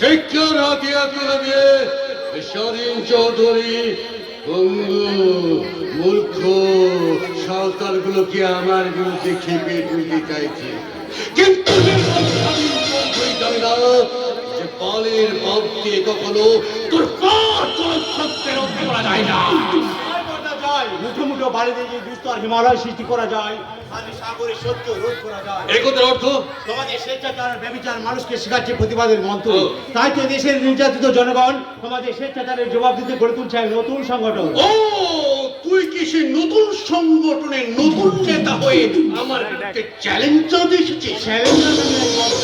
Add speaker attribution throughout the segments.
Speaker 1: শিক্ষার হাতিয়ার তুলে দিয়ে স্বাধীন চৌধুরী পঙ্গু মূর্খ, সাঁওতালগুলোকে আমার বিরুদ্ধে খেপে তুলতে চাইছে। কিন্তু পালের দিয়ে কখনো তোর পা তোর সত্যের রক্ষা করা যায় না।
Speaker 2: যায় মুঠো মুঠো বাড়ি দিয়ে বিস্তর হিমালয় সৃষ্টি করা যায় আমি সাগরের সত্য রোধ করা যায়।
Speaker 1: এই কথার অর্থ?
Speaker 2: তোমাদের স্বেচ্ছাচার ব্যবচার মানুষকে শেখাচ্ছে প্রতিবাদের মন্ত্র। তাই তো দেশের নির্যাতিত জনগণ স্বেচ্ছাচারের জবাব দিতে গড়ে তুলছে নতুন সংগঠন।
Speaker 1: ও তুই কি সে নতুন সংগঠনের নতুন নেতা হয়ে আমার চ্যালেঞ্জ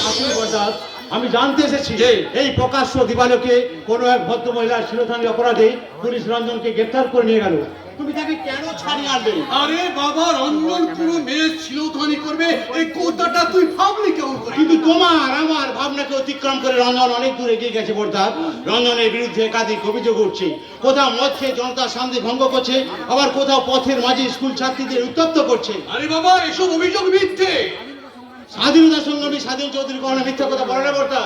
Speaker 2: আসল বরদাস। আমি জানতে এসেছি
Speaker 1: যে?
Speaker 2: এই প্রকাশ্য দিবালোকে কোনো এক ভদ্র মহিলার শিরোধানী অপরাধে পুলিশ রঞ্জনকে গ্রেফতার করে নিয়ে গেল। তুমি তাকে কেন ছাড়িয়ে আনলে
Speaker 1: আরে বাবা রঞ্জন পুরো মেয়ে ছিল করবে। এই কথাটা তুই ভাবলি কেমন করে?
Speaker 2: কিন্তু তোমার আমার ভাবনাকে অতিক্রম করে রঞ্জন অনেক দূর এগিয়ে গেছে বর্তার রঞ্জনের বিরুদ্ধে একাধিক অভিযোগ উঠছে। কোথাও মদ খেয়ে জনতার শান্তি ভঙ্গ করছে আবার কোথাও পথের মাঝে স্কুল ছাত্রীদের উত্তপ্ত করছে।
Speaker 1: আরে বাবা এসব অভিযোগ মিথ্যে।
Speaker 2: স্বাধীনতা সংগ্রামী স্বাধীন চৌধুরী কোনো মিথ্যা কথা বলে না বর্তা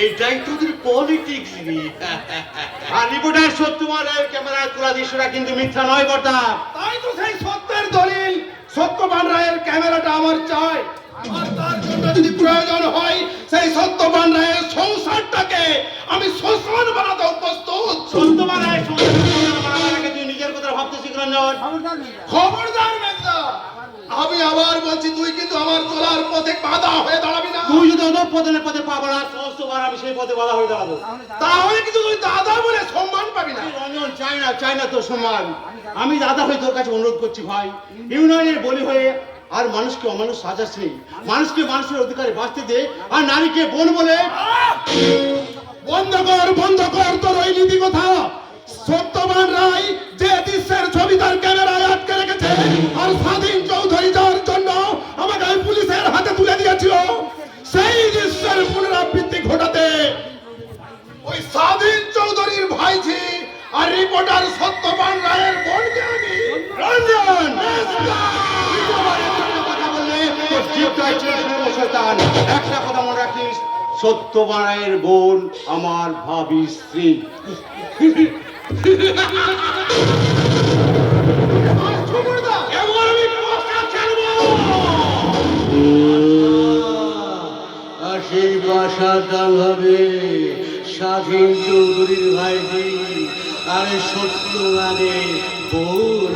Speaker 1: এটাই তোদের পলিটিক্স রে
Speaker 2: আর রিপোর্টার সত্যকুমার রায়ের ক্যামেরায় তোলা দৃশ্যটা কিন্তু মিথ্যা নয় বর্তা
Speaker 3: তাই তো সেই সত্যের দলিল সত্যবান রায়ের ক্যামেরাটা আমার চাই। আর তার জন্য যদি প্রয়োজন হয় সেই সত্যবান রায়ের সংসারটাকে আমি বানাতে প্রস্তুত।
Speaker 2: রায়ের তুই নিজের কথা রঞ্জন
Speaker 3: খবরদার আমি আবার বলছি তুই কিন্তু আমার চলার পথে বাধা হয়ে দাঁড়াবি না
Speaker 2: তুই যদি অন্য পদে পদে পাবো না সমস্তবার আমি সেই পদে বাধা হয়ে দাঁড়াবো।
Speaker 3: তাহলে কিন্তু তুই দাদা বলে সম্মান পাবি না।
Speaker 2: রঞ্জন চাই না চাই না তোর সম্মান। আমি দাদা হয়ে তোর কাছে অনুরোধ করছি ভাই। ইউনিয়নের বলি হয়ে আর মানুষকে অমানুষ সাজাচ্ছে নেই। মানুষকে মানুষের অধিকারে বাঁচতে দে আর নারীকে বোন বলে
Speaker 3: বন্ধ কর বন্ধ কর তোর ওই নীতি কথা। সত্যবান রায় যে দৃশ্যের ছবি তার ক্যামেরায় আটকে রেখেছে আর স্বাধীন
Speaker 2: একটা কথা মনে রাখিস সত্যবানের বোন আমার ভাবি স্ত্রী।
Speaker 1: সেই বাসার দাম হবে স্বাধীন চৌধুরীর ভাইজি আরে সত্য মানে বোন।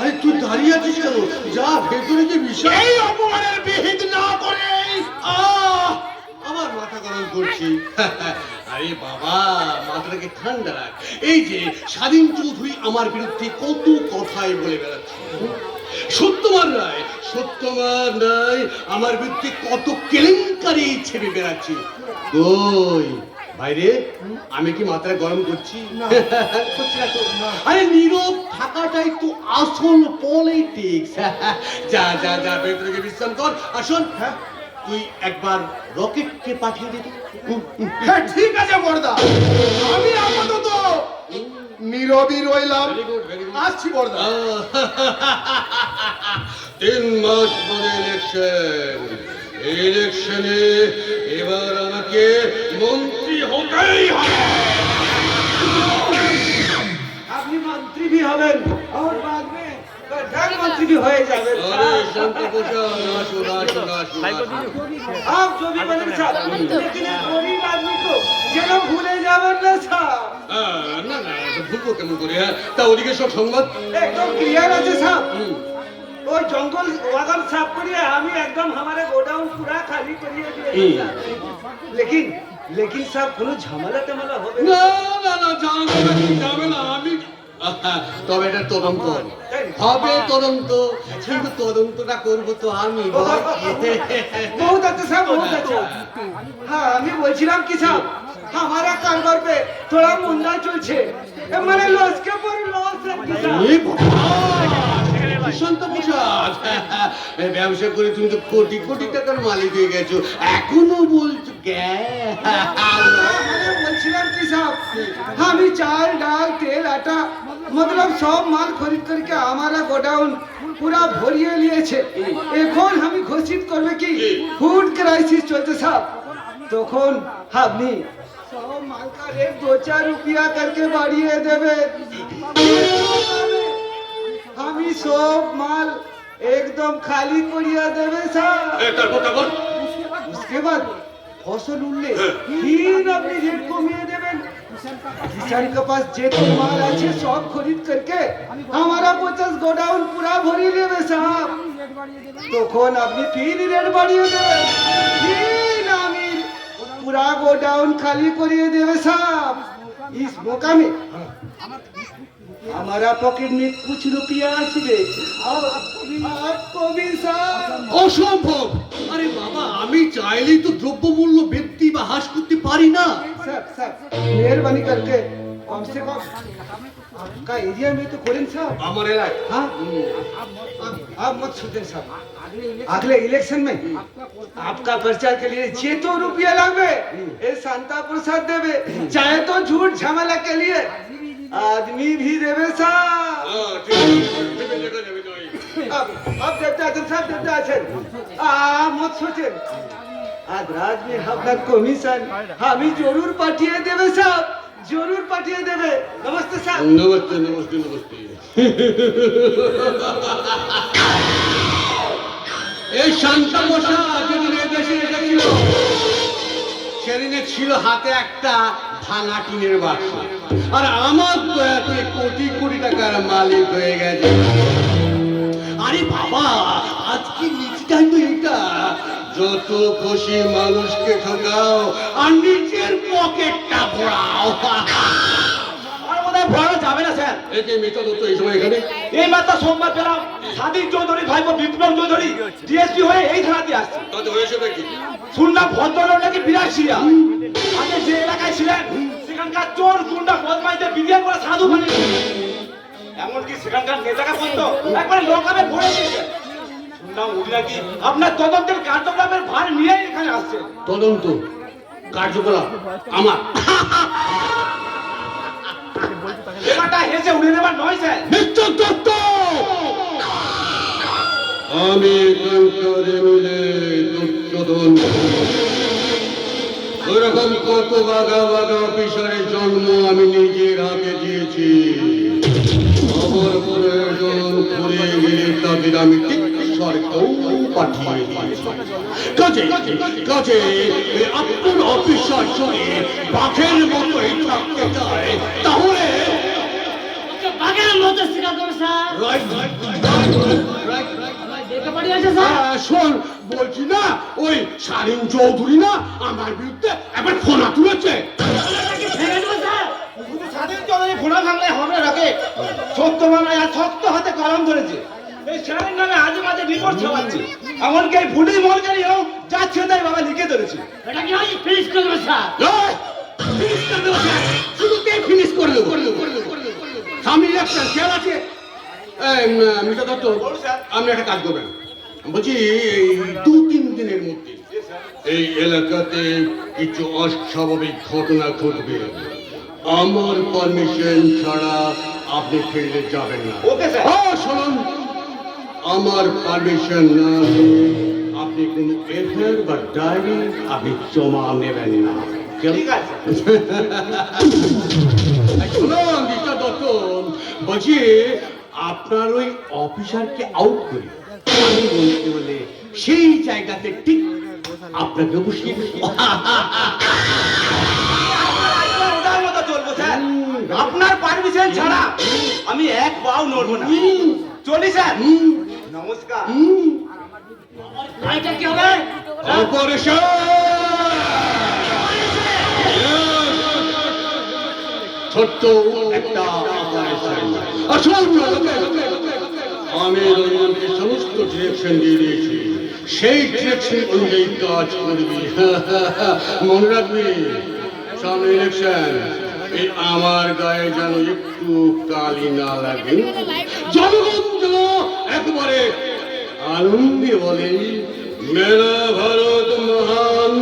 Speaker 1: আরে তুই দাঁড়িয়ে আছিস কেন? যা ভেতরে যে বিষয়।
Speaker 3: অপমানের বিহিত না করে
Speaker 1: আবার মাথা গরম করছি। আরে বাবা মাথাটাকে ঠান্ডা রাখ। এই যে স্বাধীন চৌধুরী আমার বিরুদ্ধে কত কথাই বলে বেড়াচ্ছে। সত্যমান রায় সত্যমান রায় আমার বিরুদ্ধে কত কেলেঙ্কারি ছেড়ে বেড়াচ্ছে। বাইরে? আমি কি মাথায় গরম করছি? আরে নীরব থাকাটাই তো আসল পলিটিক্স যা যা যা ভেতরে বিশ্রাম কর। আসুন। হ্যাঁ। তুই একবার রকেটকে পাঠিয়ে দিবি
Speaker 3: হ্যাঁ ঠিক আছে বর্দা আমি আপাতত নীরবই রইলাম। আসছি বর্দা
Speaker 1: তিন মাস পরে ইলেকশন ইলেকশনে এবার আমাকে মন্ত্রী হতেই হবে।
Speaker 4: আপনি মন্ত্রী হবেন। আমার বাগবে में प्रधानमंत्री भी হয়ে যাবেন
Speaker 1: আরে শান্ত প্রসাদ আসুন আসুন আসুন
Speaker 4: आप जो भी बने साहब लेकिन एक गरीब आदमी को যেন ভুলে যাবেন না স্যার
Speaker 1: আহ, না না তো ভুলবো কেমন করে হ্যাঁ তা ওদিকে সব সংবাদ
Speaker 4: একদম ক্লিয়ার আছে সাহেব
Speaker 1: হুম।
Speaker 4: ওই জঙ্গল ওয়াগন সাফ করিয়ে আমি একদম हमारे गोडाउन पूरा खाली करिए दिए लेकिन लेकिन साहब কোনো ঝামেলা টামেলা হবে না
Speaker 1: না না না যাবে না যাবে না আমি আহা, তবে এটা তদন্ত হবে তদন্ত কিন্তু তদন্তটা করব তো আমি
Speaker 4: হ্যাঁ, আমি বলছিলাম কি চলছে। মানে লসকে লস
Speaker 1: ব্যবসা করে তুমি তো কোটি কোটি টাকার মালিক হয়ে গেছো। এখনও বলছো হ্যাঁ,
Speaker 4: মানে বলছিলাম কি সব আমি চাল ডাল তেল আটা মতলব সব মাল খরিদ করিকে আমারা গোডাউন পুরা ভরিয়ে নিয়েছে এখন আমি ঘোষিত করবে কি ফুড ক্রাইসিস চলছে সাহেব তখন আপনি সব মালকা রেট দু চার রুপিয়া করকে বাড়িয়ে দেবে আমি সব মাল একদম খালি করিয়া দেবে স্যার ফসল উঠলে আপনি রেট কমিয়ে দেবেন किसान के पास जितने माल अच्छे सब खरीद करके हमारा पचास गोडाउन पूरा भरी लेवे साहब তখন আপনি ফির রেট বাড়িয়ে দেবেন। পুরা গোডাউন খালি করিয়ে দেবে, সাহব। इस मौका में हमारा पॉकेट में कुछ रुपया আসবে
Speaker 1: অসম্ভব। আরে বাবা, আমি চাইলেই তো দ্রব্যমূল্য বৃদ্ধি বা হ্রাস করতে পারি না।
Speaker 4: सर सर मेहरबानी करके कम से कम आपका एरिया में तो
Speaker 1: खोलें
Speaker 4: हाँ? आप मत सोचें अगले इलेक्शन में आपका प्रचार के लिए जे तो रुपया लगे। शांता प्रसाद देवे। चाहे तो झूठ झमेला के लिए आदमी भी देवे साहब अब देवता देवता आ मत सोचें। আর মে আপনার কমিশন। আমি জরুর পাঠিয়ে দেবে সব জরুর পাঠিয়ে দেবে। নমস্তে, স্যার।
Speaker 1: নমস্তে নমস্তে নমস্তে। এই শান্ত মশা যেদিন এদেশে এসেছিল সেদিনে ছিল হাতে একটা ভাঙা টিনের বাক্স। আর আমার দয়াতে কোটি কোটি টাকার মালিক হয়ে গেছে। আরে বাবা, আজকে নিচটাই তো এটা যত খুশি মানুষকে ঠকাও আর নিজের পকেটটা ভরাও।
Speaker 5: আর যাবে না স্যার।
Speaker 1: একে মিতা দত্ত এই সময় এখানে।
Speaker 5: এই মাত্র সোমবার পেলাম স্বাধীন চৌধুরী ভাইপো বিপ্লব চৌধুরী ডিএসপি হয়ে এই থানাতে আসছে।
Speaker 1: তাতে হয়েছে নাকি?
Speaker 5: শুনলাম ভদ্রলোক নাকি বিরাট আগে যে এলাকায় ছিলেন সেখানকার চোর গুন্ডা বদমাইতে বিরিয়ান করে সাধু এমনকি সেখানকার নেতাকে একবারে ভরে দিয়েছে। আপনার তদন্তের ভার নিয়ে এখানে আসছে।
Speaker 1: তদন্ত কার্যকলাপ আমার।
Speaker 5: এবারটা হেসে উড়ে নেবার নয় স্যার।
Speaker 1: মিস্টার দত্ত আমি দুর্যোধন ওরকম কত বাগা বাগা অফিসারের জন্ম আমি নিজের হাতে দিয়েছি। খবর প্রয়োজন করে গেলে তাদের আমি ঠিক সরকার পাঠিয়ে কাজে কাজে আপনার অফিসার যদি বাঘের মতোই থাকতে চায়। তাহলে
Speaker 6: বাগের মতো স্বীকার করে স্যার।
Speaker 1: রাইট রাইট রাইট
Speaker 6: দেখে পাঠিয়েছে স্যার।
Speaker 1: আহ, শোন বলছি না ওই শালীন চৌধুরী না আমার বিরুদ্ধে একবার ফোনা তুলেছে।
Speaker 5: ভাঙলে হবে রাখে সত্য শক্ত হাতে কলম ধরেছে। এই স্বামীর নামে আজে মাঝে রিপোর্ট ছাপাচ্ছে। এমনকি এই ভুলি মলকারিও যাচ্ছে তাই বাবা লিখে ধরেছে।
Speaker 6: এটা কি হয়? ফিনিশ করে দেবো স্যার
Speaker 1: ফিনিশ করে দেবো স্যার শুরুতেই ফিনিশ করে দেবো? সামনে ইলেকশন খেয়াল আছে? এই, দত্ত আপনি একটা কাজ করবেন। বলছি এই দু তিন দিনের মধ্যে এই এলাকাতে কিছু অস্বাভাবিক ঘটনা ঘটবে। আমার পারমিশন ছাড়া আপনি ফিরলে যাবেন না।
Speaker 5: ওকে স্যার
Speaker 1: হ্যাঁ শুনুন। আমার পারমিশন না আপনি কোনো এফআইআর বা ডায়েরি আপনি জমা নেবেন না।
Speaker 5: ঠিক আছে।
Speaker 1: শুনুন মিস্টার দত্ত বলছি আপনার ওই অফিসারকে আউট করে। আমি বলতে বলে সেই জায়গাতে ঠিক আপনাকে বসিয়ে
Speaker 5: আপনার পারমিশন ছাড়া আমি এক পাও নড়বো না। চলি স্যার
Speaker 1: হুম,
Speaker 5: নমস্কার।
Speaker 1: হুম।
Speaker 6: এটা কি হবে?
Speaker 1: অপারেশন ছোট্ট একটা অপারেশন আসল আমি রঞ্জনকে সমস্ত ডিরেকশন দিয়ে দিয়েছি। সেই ডিরেকশন অনুযায়ী কাজ করবি। মনে রাখবি সামনে ইলেকশন আমার গায়ে যেন একটু কালি না লাগে। জনগণ একবারে আনন্দে বলে মেলা ভারত মহান।